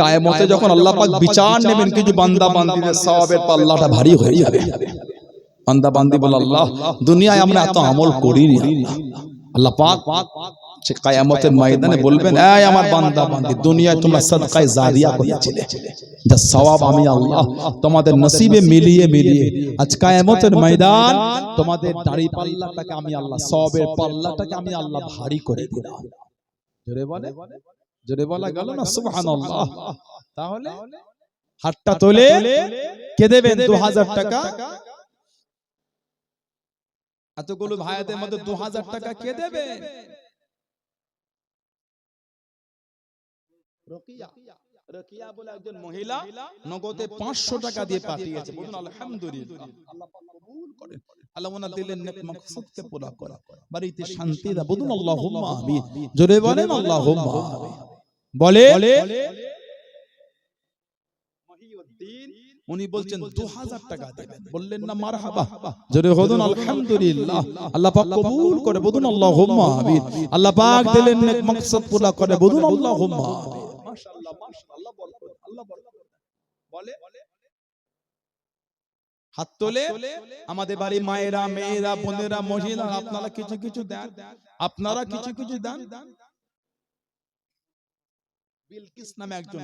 কায়ামতে যখন আল্লাহ পাক বিচার নেবেন কিছু বান্দা বান্দিদের সওয়াবের পাল্লাটা ভারী হয়ে যাবে। বান্দা বান্দি বলে আল্লাহ দুনিয়ায় আমরা এত আমল করিনি। আল্লাহ। আল্লাহ পাক সে কায়ামতের ময়দানে বলবেন এই আমার বান্দা বান্দি দুনিয়ায় তোমরা সাদকায়ে জারিয়া করেছিলে। যা সওয়াব আমি আল্লাহ তোমাদের নসিবে মিলিয়ে মিলিয়ে আজ কায়ামতের ময়দান তোমাদের দাড়ি পাল্লাটাকে আমি আল্লাহ সওয়াবের পাল্লাটাকে আমি আল্লাহ ভারী করে দিলাম। জোরে বলে? জোরে বলা গেল না সুবহানাল্লাহ। তাহলে হাতটা তোলে কে দেবেন দু হাজার টাকা। এতগুলো ভাইয়াদের মধ্যে দু হাজার টাকা কে দেবে রকিয়া। রকিয়া। বলে একজন মহিলা নগদে পাঁচশো টাকা দিয়ে পাঠিয়েছে। বলুন আলহামদুলিল্লাহ। আল্লাহ পাক কবুল করেন আল্লাহ ওনার দিলের নেক মাকসাদকে পুরা করে। বাড়িতে শান্তি দা বলুন আল্লাহুম্মা আমিন। জোরে বলেন আল্লাহুম্মা আমিন। বলে উনি বলছেন দু হাজার টাকা দেবেন। বললেন না মার হাবা আলহামদুলিল্লাহ। আল্লাহ পাক কবুল করে বলুন আল্লাহুম্মা আমিন। আল্লাহ পাক দিলেন মাকসাদ পুরা করে মাশাআল্লাহ মাশাআল্লাহ আল্লাহ বলে হাত তোলে আমাদের বাড়ি মায়েরা মেয়েরা বোনেরা মহিলা আপনারা কিছু কিছু দেন। আপনারা কিছু কিছু দেন। বিলকিস নামে একজন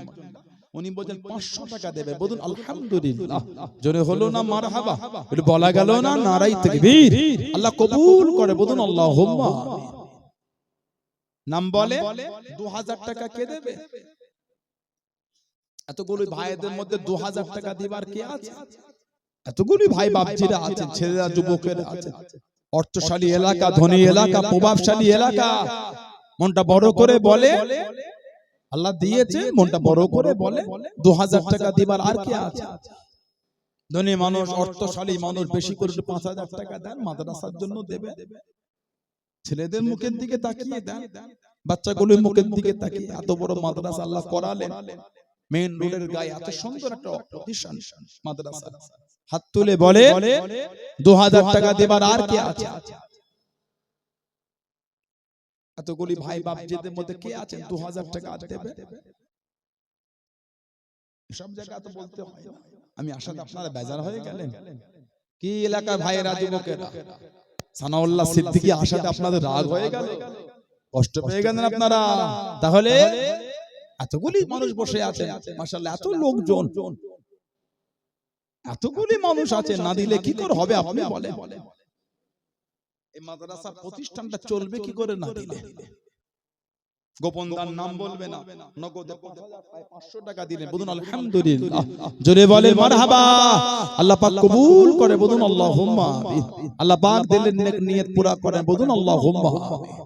উনি বলছেন পাঁচশো টাকা দেবে। বলুন আলহামদুলিল্লাহ। জোরে হলো না মার হাবা বলা গেল না নারাই তাকবীর। আল্লাহ কবুল করে বলুন আল্লাহ নাম বলে দু হাজার টাকা কে দেবে? এতগুলো ভাইদের মধ্যে দু হাজার টাকা দিবার কে আছে? এতগুলি ভাই বাপজিরা আছেন ছেলেরা যুবকেরা আছেন অর্থশালী এলাকা ধনী এলাকা প্রভাবশালী এলাকা। মনটা বড় করে বলে আল্লাহ দিয়েছে মনটা বড় করে বলে দু হাজার টাকা দিবার আর কে আছে? ধনী মানুষ অর্থশালী মানুষ বেশি করে পাঁচ হাজার টাকা দেন মাদ্রাসার জন্য দেবে। ছেলেদের মুখের দিকে তাকিয়ে দেন। বাচ্চাগুলোর মুখের দিকে তাকিয়ে এত বড় মাদ্রাসা আল্লাহ করালেন। মেন রোডের গায়ে এত সুন্দর একটা প্রতিষ্ঠান মাদ্রাসা। হাত তুলে বলে দু হাজার টাকা দেবার আর কে আছে? এতগুলি ভাই বাপজিদের মধ্যে কে আছেন দু হাজার টাকা দেবে? সব জায়গায় তো বলতে হয়। আমি আসাতে আপনারা বেজার হয়ে গেলেন। কি এলাকার ভাইয়েরা যুবকেরা? সানাউল্লাহ সিদ্দিকী আসাতে আপনাদের রাগ হয়ে গেল। কষ্ট পেয়ে গেলেন আপনারা। তাহলে এতগুলি মানুষ বসে আছে মাশাআল্লাহ এত লোকজন। এতগুলি মানুষ আছে না দিলে কি করে হবে আপনি বলেন। এই মাদ্রাসা প্রতিষ্ঠানটা চলবে কি করে না দিলে? গোপন দান নাম বলবে না নগদে 500 টাকা দিলেন। বলুন আলহামদুলিল্লাহ। জোরে বলে মারহাবা! আল্লাহ পাক কবুল করে বলুন আল্লাহুম্মা আমিন। আল্লাহ পাক দিলেন নেক নিয়ত পুরা করেন বলুন আল্লাহুম্মা। আমিন।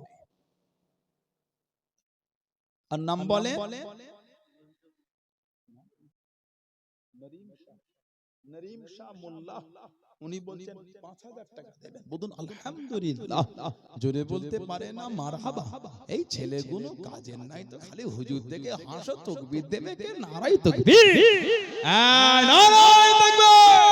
আর নাম বলে নরিম শাহ। মোল্লা উনি বলছেন পাঁচ হাজার টাকা দেবেন। বলুন আলহামদুলিল্লাহ। জোরে বলতে পারে না মারহাবা। এই ছেলেগুলো কাজের নাই তো খালি হুজুর থেকে হাসো তকবির দেবে কে? নারাই তকবির। নারাই তকবীর।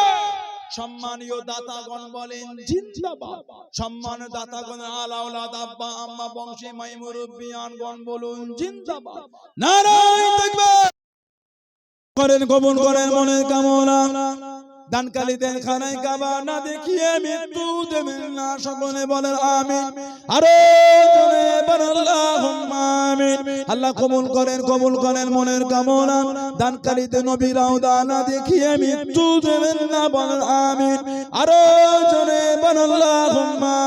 সম্মানীয় দাতাগণ বলেন জিন্দাবাদ। সম্মান দাতাগণ আলাউলাদ আব্বা আম্মা বংশী মাই মুরব্বিয়ানগণ বলুন জিন্দাবাদ। নারাই তকবীর। করেন কবুল করেন মনের কামনা। দানকালি দেন খানায় কাবা না দেখিয়ে মৃত্যু দেবেন না। সকলে বলেন আমিন। আরও আল্লাহ কবুল করেন কবুল করেন মনের কামনা। দানকালিতে নবীরাও দানা দেখিয়ে মৃত্যু দেবেন না বলেন আমিন। আরও বলেন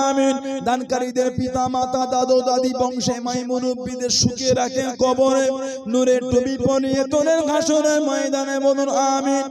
আমিন। দানকারীদের পিতা মাতা দাদু, দাদি, বংশে মাই মুরব্বীদের সুখে রাখেন কবরে। নূরের টুপি পরিয়ে তোলেন ঘাসরের ময়দানে বলুন আমিন।